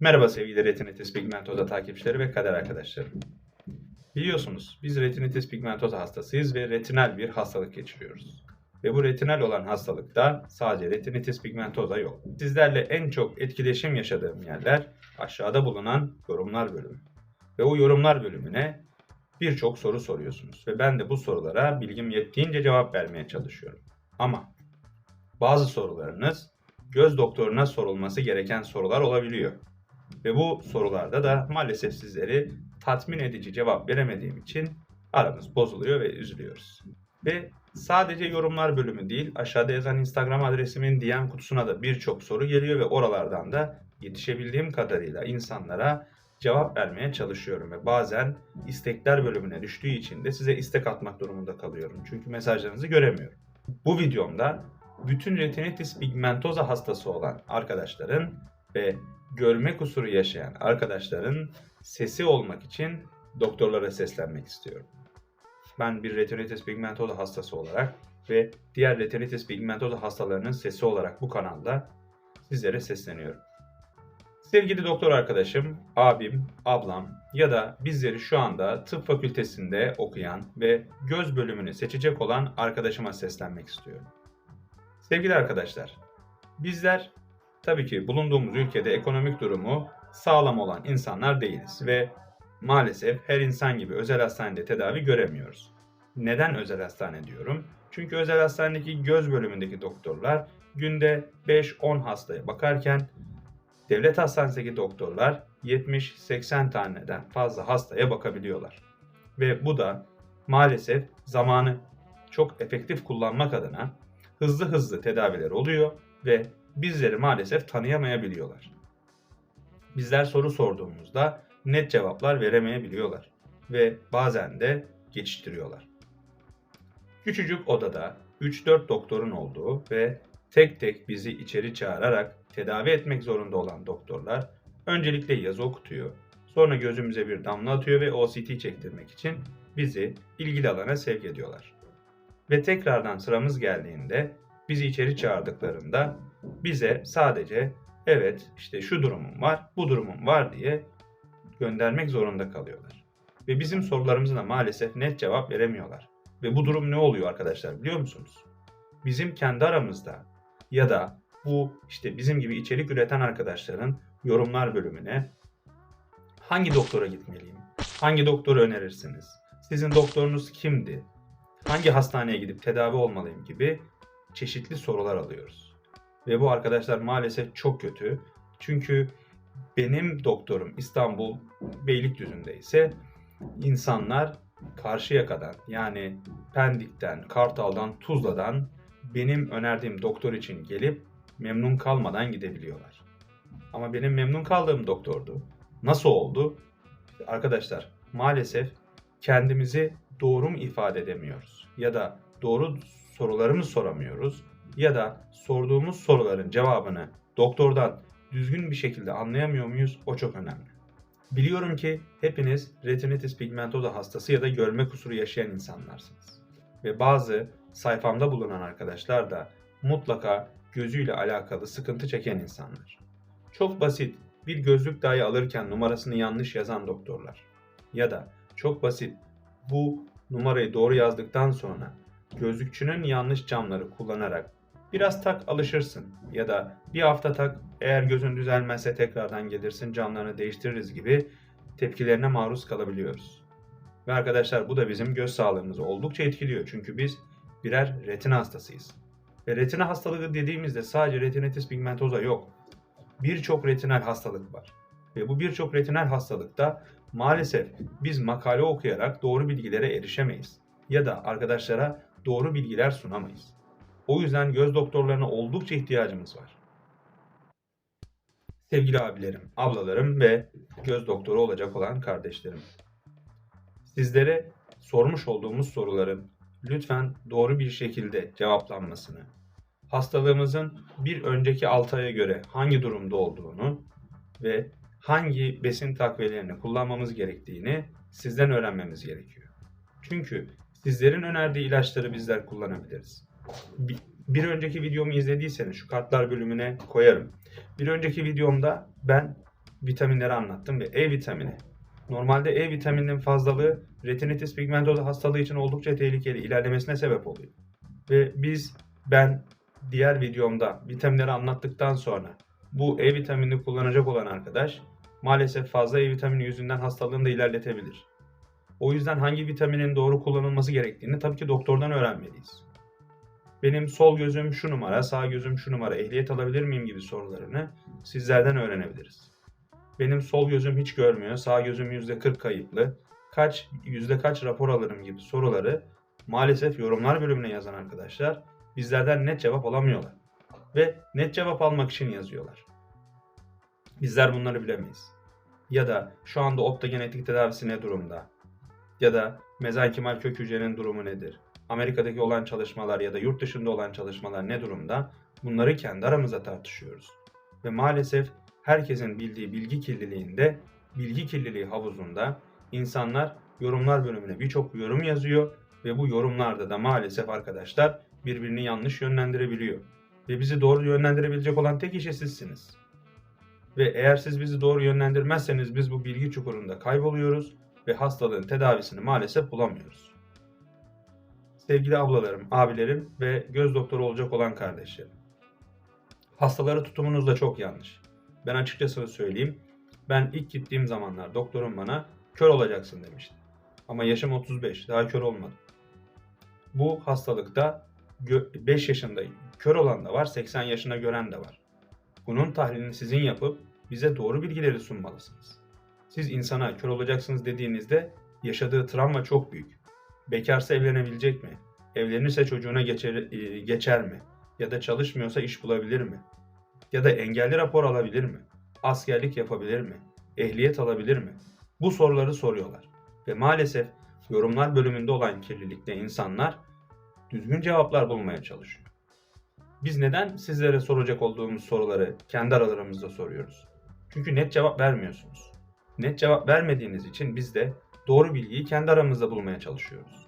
Merhaba sevgili retinitis pigmentosa takipçileri ve kader arkadaşlarım. Biliyorsunuz biz retinitis pigmentosa hastasıyız ve retinal bir hastalık geçiriyoruz. Ve bu retinal olan hastalıkta sadece retinitis pigmentosa yok. Sizlerle en çok etkileşim yaşadığım yerler aşağıda bulunan yorumlar bölümü. Ve o yorumlar bölümüne birçok soru soruyorsunuz. Ve ben de bu sorulara bilgim yettiğince cevap vermeye çalışıyorum. Ama bazı sorularınız göz doktoruna sorulması gereken sorular olabiliyor. Ve bu sorularda da maalesef sizleri tatmin edici cevap veremediğim için aramız bozuluyor ve üzülüyoruz. Ve sadece yorumlar bölümü değil, aşağıda yazan Instagram adresimin DM kutusuna da birçok soru geliyor ve oralardan da yetişebildiğim kadarıyla insanlara cevap vermeye çalışıyorum ve bazen istekler bölümüne düştüğü için de size istek atmak durumunda kalıyorum. Çünkü mesajlarınızı göremiyorum. Bu videomda bütün retinitis pigmentosa hastası olan arkadaşların ve görme kusuru yaşayan arkadaşların sesi olmak için doktorlara seslenmek istiyorum. Ben bir retinitis pigmentosa hastası olarak ve diğer retinitis pigmentosa hastalarının sesi olarak bu kanalda sizlere sesleniyorum. Sevgili doktor arkadaşım, abim, ablam ya da bizleri şu anda tıp fakültesinde okuyan ve göz bölümünü seçecek olan arkadaşıma seslenmek istiyorum. Sevgili arkadaşlar, bizler tabii ki bulunduğumuz ülkede ekonomik durumu sağlam olan insanlar değiliz ve maalesef her insan gibi özel hastanede tedavi göremiyoruz. Neden özel hastane diyorum? Çünkü özel hastanedeki göz bölümündeki doktorlar günde 5-10 hastaya bakarken devlet hastanesindeki doktorlar 70-80 taneden fazla hastaya bakabiliyorlar. Ve bu da maalesef zamanı çok efektif kullanmak adına hızlı hızlı tedaviler oluyor ve bizleri maalesef tanıyamayabiliyorlar. Bizler soru sorduğumuzda net cevaplar veremeyebiliyorlar ve bazen de geçiştiriyorlar. Küçücük odada 3-4 doktorun olduğu ve tek tek bizi içeri çağırarak tedavi etmek zorunda olan doktorlar öncelikle yazı okutuyor. Sonra gözümüze bir damla atıyor ve OCT çektirmek için bizi ilgili alana sevk ediyorlar. Ve tekrardan sıramız geldiğinde bizi içeri çağırdıklarında bize sadece evet işte şu durumum var, bu durumum var diye göndermek zorunda kalıyorlar. Ve bizim sorularımıza da maalesef net cevap veremiyorlar. Ve bu durum ne oluyor arkadaşlar biliyor musunuz? Bizim kendi aramızda ya da bu işte bizim gibi içerik üreten arkadaşların yorumlar bölümüne hangi doktora gitmeliyim? Hangi doktoru önerirsiniz? Sizin doktorunuz kimdi? Hangi hastaneye gidip tedavi olmalıyım gibi çeşitli sorular alıyoruz. Ve bu arkadaşlar maalesef çok kötü. Çünkü benim doktorum İstanbul Beylikdüzü'nde ise insanlar Karşıyaka'dan yani Pendik'ten, Kartal'dan, Tuzla'dan benim önerdiğim doktor için gelip memnun kalmadan gidebiliyorlar. Ama benim memnun kaldığım doktordu. Nasıl oldu? Arkadaşlar maalesef kendimizi doğru mu ifade edemiyoruz? Ya da doğru soruları mı soramıyoruz? Ya da sorduğumuz soruların cevabını doktordan düzgün bir şekilde anlayamıyor muyuz? O çok önemli. Biliyorum ki hepiniz retinitis pigmentosa hastası ya da görme kusuru yaşayan insanlarsınız. Ve bazı sayfamda bulunan arkadaşlar da mutlaka gözüyle alakalı sıkıntı çeken insanlar. Çok basit bir gözlük dahi alırken numarasını yanlış yazan doktorlar. Ya da çok basit bu numarayı doğru yazdıktan sonra gözlükçünün yanlış camları kullanarak biraz tak alışırsın ya da bir hafta tak eğer gözün düzelmezse tekrardan gelirsin camlarını değiştiririz gibi tepkilerine maruz kalabiliyoruz. Ve arkadaşlar bu da bizim göz sağlığımızı oldukça etkiliyor çünkü biz birer retina hastasıyız. Ve retina hastalığı dediğimizde sadece retinitis pigmentosa yok. Birçok retinal hastalık var. Ve bu birçok retinal hastalıkta maalesef biz makale okuyarak doğru bilgilere erişemeyiz. Ya da arkadaşlara doğru bilgiler sunamayız. O yüzden göz doktorlarına oldukça ihtiyacımız var. Sevgili abilerim, ablalarım ve göz doktoru olacak olan kardeşlerim. Sizlere sormuş olduğumuz soruların lütfen doğru bir şekilde cevaplanmasını, hastalığımızın bir önceki 6 aya göre hangi durumda olduğunu ve hangi besin takviyelerini kullanmamız gerektiğini sizden öğrenmemiz gerekiyor. Çünkü sizlerin önerdiği ilaçları bizler kullanabiliriz. Bir, önceki videomu izlediyseniz şu kartlar bölümüne koyarım. Bir önceki videomda ben vitaminleri anlattım ve E vitamini. Normalde E vitamininin fazlalığı retinitis pigmentosa hastalığı için oldukça tehlikeli ilerlemesine sebep oluyor. Ve biz ben diğer videomda vitaminleri anlattıktan sonra bu E vitaminini kullanacak olan arkadaş maalesef fazla E vitamini yüzünden hastalığını da ilerletebilir. O yüzden hangi vitaminin doğru kullanılması gerektiğini tabii ki doktordan öğrenmeliyiz. Benim sol gözüm şu numara, sağ gözüm şu numara, ehliyet alabilir miyim gibi sorularını sizlerden öğrenebiliriz. Benim sol gözüm hiç görmüyor, sağ gözüm %40 kayıplı, kaç yüzde kaç rapor alırım gibi soruları maalesef yorumlar bölümüne yazan arkadaşlar bizlerden net cevap alamıyorlar. Ve net cevap almak için yazıyorlar. Bizler bunları bilemeyiz. Ya da şu anda optogenetik tedavisi ne durumda? Ya da mezenkimal kök hücrenin durumu nedir? Amerika'daki olan çalışmalar ya da yurt dışında olan çalışmalar ne durumda? Bunları kendi aramızda tartışıyoruz. Ve maalesef herkesin bildiği bilgi kirliliğinde, bilgi kirliliği havuzunda insanlar yorumlar bölümüne birçok yorum yazıyor ve bu yorumlarda da maalesef arkadaşlar birbirini yanlış yönlendirebiliyor. Ve bizi doğru yönlendirebilecek olan tek kişi sizsiniz. Ve eğer siz bizi doğru yönlendirmezseniz biz bu bilgi çukurunda kayboluyoruz ve hastalığın tedavisini maalesef bulamıyoruz. Sevgili ablalarım, abilerim ve göz doktoru olacak olan kardeşlerim. Hastaları tutumunuz da çok yanlış. Ben açıkçası söyleyeyim. Ben ilk gittiğim zamanlar doktorum bana kör olacaksın demişti. Ama yaşım 35, daha kör olmadım. Bu hastalıkta 5 yaşında kör olan da var, 80 yaşına gören de var. Bunun tahlilini sizin yapıp bize doğru bilgileri sunmalısınız. Siz insana kör olacaksınız dediğinizde yaşadığı travma çok büyük. Bekarsa evlenebilecek mi? Evlenirse çocuğuna geçer, e, geçer mi? Ya da çalışmıyorsa iş bulabilir mi? Ya da engelli rapor alabilir mi? Askerlik yapabilir mi? Ehliyet alabilir mi? Bu soruları soruyorlar. Ve maalesef yorumlar bölümünde olan kirlilikte insanlar düzgün cevaplar bulmaya çalışıyor. Biz neden sizlere soracak olduğumuz soruları kendi aralarımızda soruyoruz? Çünkü net cevap vermiyorsunuz. Net cevap vermediğiniz için biz de doğru bilgiyi kendi aramızda bulmaya çalışıyoruz.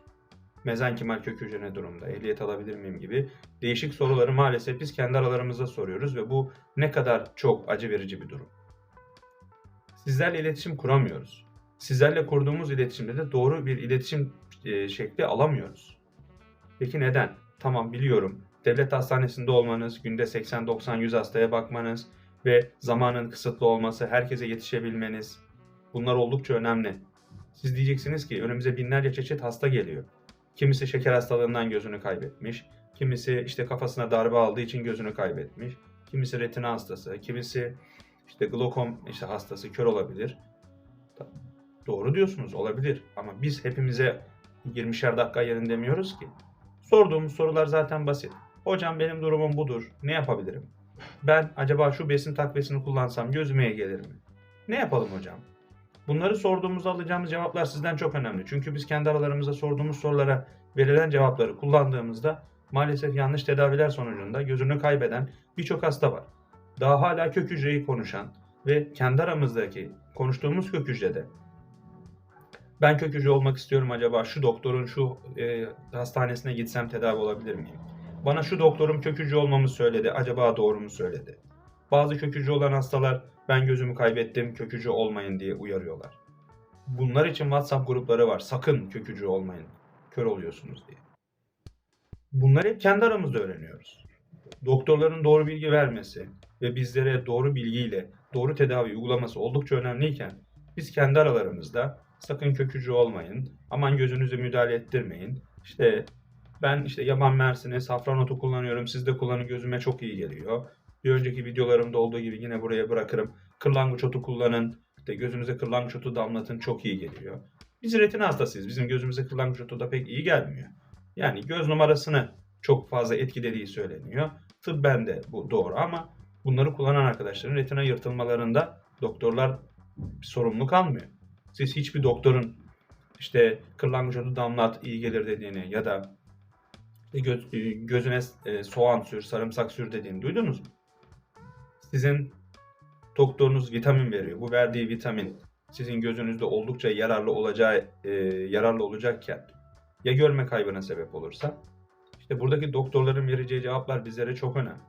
Mezenkimal kök hücre ne durumda, ehliyet alabilir miyim gibi değişik soruları maalesef biz kendi aralarımızda soruyoruz ve bu ne kadar çok acı verici bir durum. Sizlerle iletişim kuramıyoruz. Sizlerle kurduğumuz iletişimde de doğru bir iletişim e, şekli alamıyoruz. Peki neden? Tamam biliyorum. Devlet hastanesinde olmanız, günde 80-90-100 hastaya bakmanız ve zamanın kısıtlı olması, herkese yetişebilmeniz bunlar oldukça önemli. Siz diyeceksiniz ki önümüze binlerce çeşit hasta geliyor. Kimisi şeker hastalığından gözünü kaybetmiş, kimisi işte kafasına darbe aldığı için gözünü kaybetmiş, kimisi retina hastası, kimisi işte glokom işte hastası, kör olabilir. Doğru diyorsunuz, olabilir. Ama biz hepimize 20'şer dakika yerin demiyoruz ki. Sorduğumuz sorular zaten basit. Hocam benim durumum budur. Ne yapabilirim? Ben acaba şu besin takviyesini kullansam gözüme gelir mi? Ne yapalım hocam? Bunları sorduğumuzda alacağımız cevaplar sizden çok önemli. Çünkü biz kendi aralarımızda sorduğumuz sorulara verilen cevapları kullandığımızda maalesef yanlış tedaviler sonucunda gözünü kaybeden birçok hasta var. Daha hala kök hücreyi konuşan ve kendi aramızdaki konuştuğumuz kök hücrede ben kök hücre olmak istiyorum acaba şu doktorun şu e, hastanesine gitsem tedavi olabilir miyim? Bana şu doktorum kök hücre olmamı söyledi. Acaba doğru mu söyledi? Bazı kök hücre olan hastalar ben gözümü kaybettim kök hücre olmayın diye uyarıyorlar. Bunlar için WhatsApp grupları var. Sakın kök hücre olmayın. Kör oluyorsunuz diye. Bunları hep kendi aramızda öğreniyoruz. Doktorların doğru bilgi vermesi ve bizlere doğru bilgiyle doğru tedavi uygulaması oldukça önemliyken biz kendi aralarımızda sakın kök hücre olmayın, aman gözünüzü müdahale ettirmeyin, işte ben işte yaban mersini, safran otu kullanıyorum. Siz de kullanın gözüme çok iyi geliyor. Bir önceki videolarımda olduğu gibi yine buraya bırakırım. Kırlangıç otu kullanın. İşte gözünüze kırlangıç otu damlatın çok iyi geliyor. Biz retina hastasıyız. Bizim gözümüze kırlangıç otu da pek iyi gelmiyor. Yani göz numarasını çok fazla etkilediği söyleniyor. Tıbben de bu doğru ama bunları kullanan arkadaşların retina yırtılmalarında doktorlar sorumluluk almıyor. Siz hiçbir doktorun işte kırlangıç otu damlat iyi gelir dediğini ya da göz, e, gözüne e, soğan sür, sarımsak sür dediğini duydunuz mu? Sizin doktorunuz vitamin veriyor. Bu verdiği vitamin sizin gözünüzde oldukça yararlı olacağı e, yararlı olacakken ya görme kaybına sebep olursa işte buradaki doktorların vereceği cevaplar bizlere çok önemli.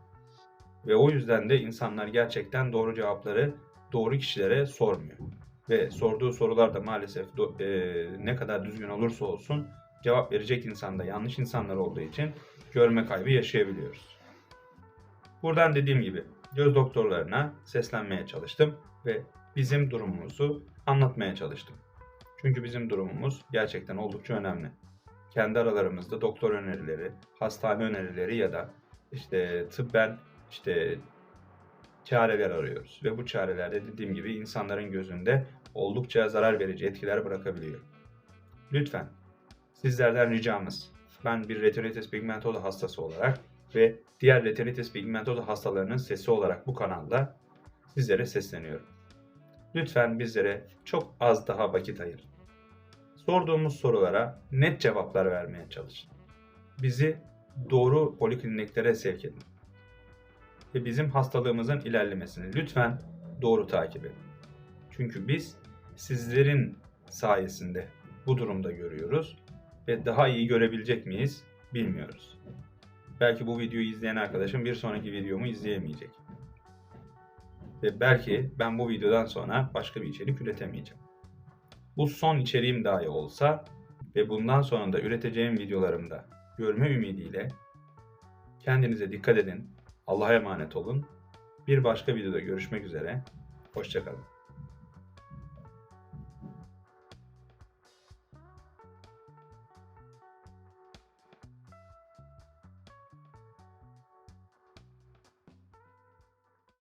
Ve o yüzden de insanlar gerçekten doğru cevapları doğru kişilere sormuyor. Ve sorduğu sorular da maalesef do- e, ne kadar düzgün olursa olsun cevap verecek insanda yanlış insanlar olduğu için görme kaybı yaşayabiliyoruz. Buradan dediğim gibi göz doktorlarına seslenmeye çalıştım ve bizim durumumuzu anlatmaya çalıştım. Çünkü bizim durumumuz gerçekten oldukça önemli. Kendi aralarımızda doktor önerileri, hastane önerileri ya da işte tıbben işte çareler arıyoruz. Ve bu çarelerde dediğim gibi insanların gözünde oldukça zarar verici etkiler bırakabiliyor. Lütfen sizlerden ricamız ben bir retinitis pigmentosa hastası olarak ve diğer retinitis pigmentosa hastalarının sesi olarak bu kanalda sizlere sesleniyorum. Lütfen bizlere çok az daha vakit ayırın. Sorduğumuz sorulara net cevaplar vermeye çalışın. Bizi doğru polikliniklere sevk edin. Ve bizim hastalığımızın ilerlemesini lütfen doğru takip edin. Çünkü biz sizlerin sayesinde bu durumda görüyoruz ve daha iyi görebilecek miyiz bilmiyoruz. Belki bu videoyu izleyen arkadaşım bir sonraki videomu izleyemeyecek. Ve belki ben bu videodan sonra başka bir içerik üretemeyeceğim. Bu son içeriğim dahi olsa ve bundan sonra da üreteceğim videolarımda görme ümidiyle kendinize dikkat edin. Allah'a emanet olun. Bir başka videoda görüşmek üzere. Hoşçakalın.